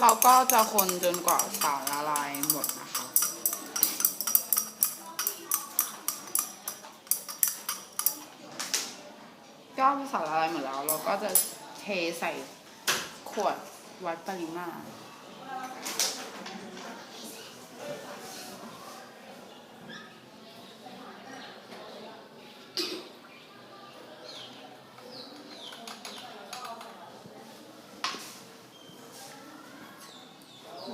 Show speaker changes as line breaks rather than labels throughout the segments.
เราก็จะคนจนกว่าสารละลายหมดนะคะ ก็สารละลายหมดแล้ว เราก็จะเทใส่ขวดวัดปริมาณ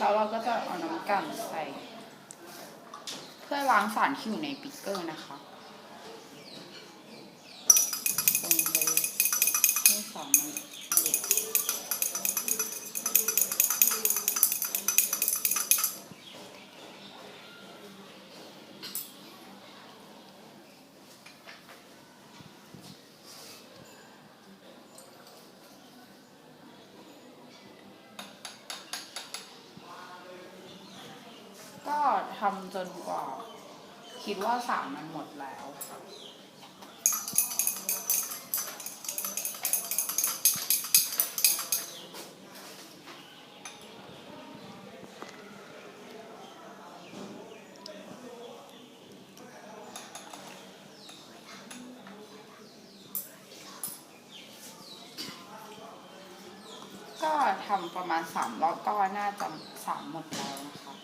แล้วเราก็จะเอาน้ำกันใส่ เพื่อล้างสารที่อยู่ในปิกเกอร์นะคะลงไปให้สารมันหลุดก็ ทำจนกว่า คิดว่าสารมันหมดแล้วค่ะก็ทำประมาณสามรอบก็น่าจะสามหมดแล้วนะคะ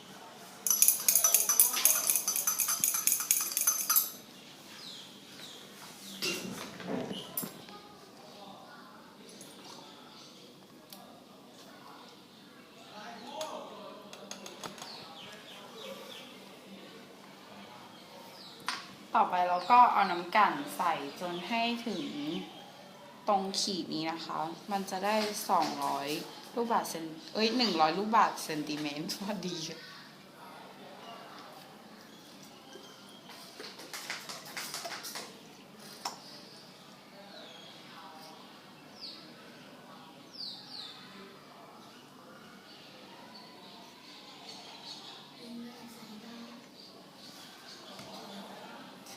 ต่อไปเราก็เอาน้ำกั่นใส่จนให้ถึงตรงขีดนี้นะคะ มันจะได้สองร้อยลูกบาทเซนเอ้ยหนึ่งร้อยลูกบาทเซนติเมตรพอดี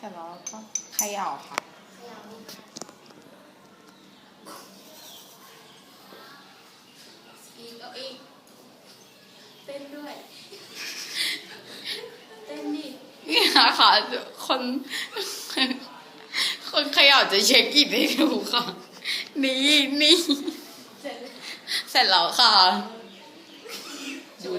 เสร็จแล้วก็เขย่าค่ะ
อีกเอาอีกเต้นด้วยเต้นดิ
นี่นะคะคนคนเขย่าจะเช็คอินให้ดูค่ะ นี่นี่
เสร็จแล้ว
เสร็จแล้วค่ะ
ดู